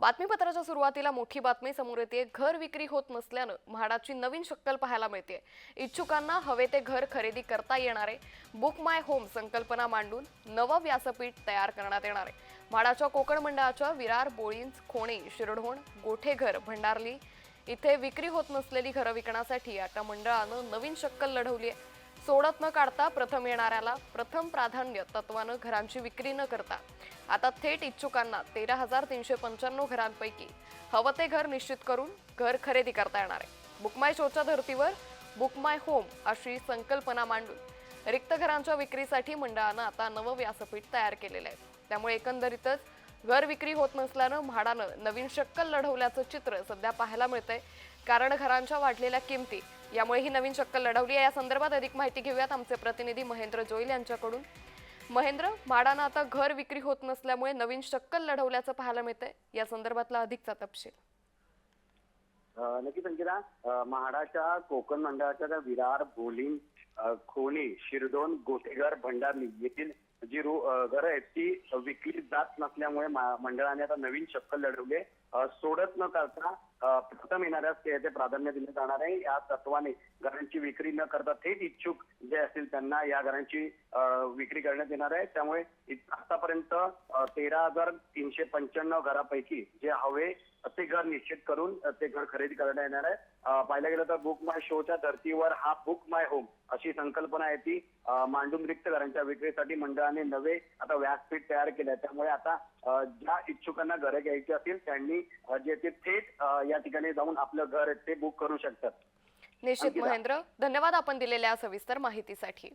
बातमीपत्राच्या सुरुवातीला मोठी बातमी समोर येते घर विक्री होत नसल्यानं म्हाडाची नवीन शक्कल पाहायला मिळते इच्छुकांना हवे ते घर खरेदी करता येणारे बुक माय होम संकल्पना मांडून नवं व्यासपीठ तयार करण्यात येणार आहे. म्हाडाच्या कोकण मंडळाच्या विरार बोळींज खोणे शिरढोण गोठेघर भंडारली इथे विक्री होत नसलेली घरं विकण्यासाठी आता मंडळानं नवीन शक्कल लढवली आहे. सोडत न काढता प्रथम येणाऱ्याला प्रथम प्राधान्य तत्वानं घरांची विक्री न करता. आता थेट इच्छुकांना तेरा हजार तीनशे पंच्याण्णव घरांपैकी हवं ते घर निश्चित करून घर खरेदी करता येणार आहे. बुकमाय शोच्या धर्तीवर बुक माय होम अशी संकल्पना मांडून रिक्त घरांच्या विक्रीसाठी मंडळानं आता नवं व्यासपीठ तयार केलेलं आहे. त्यामुळे एकंदरीतच घर विक्री होत नसल्यानं म्हाडानं नवीन शक्कल लढवल्याचं चित्र सध्या पाहायला मिळतंय. कारण घरांच्या वाढलेल्या किमती यामुळे ही नवीन शक्कल लढवली आहे. या संदर्भात अधिक माहिती घेऊयात आमचे प्रतिनिधी महेंद्र जोईल यांच्याकडून. महेंद्र म्हाडानं आता घर विक्री होत नसल्यामुळे नवीन शक्कल लढवल्याचं पाहायला मिळतंय. या संदर्भातला अधिकचा तपशील. नक्की नक्कीच म्हाडाच्या कोकण मंडळाच्या विरार बोलिंग खोणी शिरदोन गोटेघर भंडारी येथील जी रो घरं आहेत ती विकली जात नसल्यामुळे मंडळाने आता नवीन शक्कल लढवले सोडत न करता प्रथम येणाऱ्या ते प्राधान्य दिले जाणार आहे. या तत्वाने घरांची विक्री न करता थेट इच्छुक जे असतील त्यांना या घरांची विक्री करण्यात येणार आहे. त्यामुळे आतापर्यंत तेरा हजार तीनशे पंच्याण्णव घरापैकी जे हवे ते घर निश्चित करून ते घर खरेदी करण्यात येणार आहे. पाहिलं पाहायला गेलं तर बुक माय शोच्या धर्तीवर हा बुक माय होम अशी संकल्पना आहे ती मांडून रिक्त घरांच्या विक्रीसाठी मंडळाने नवे आता व्यासपीठ तयार केलं आहे त्यामुळे आता ज्या इच्छुकांना घरे घ्यायची असतील त्यांनी जे ते थेट या ठिकाणी जाऊन आपलं घर ते बुक करू शकतात निश्चित. महेंद्र धन्यवाद आपण दिलेल्या सविस्तर माहितीसाठी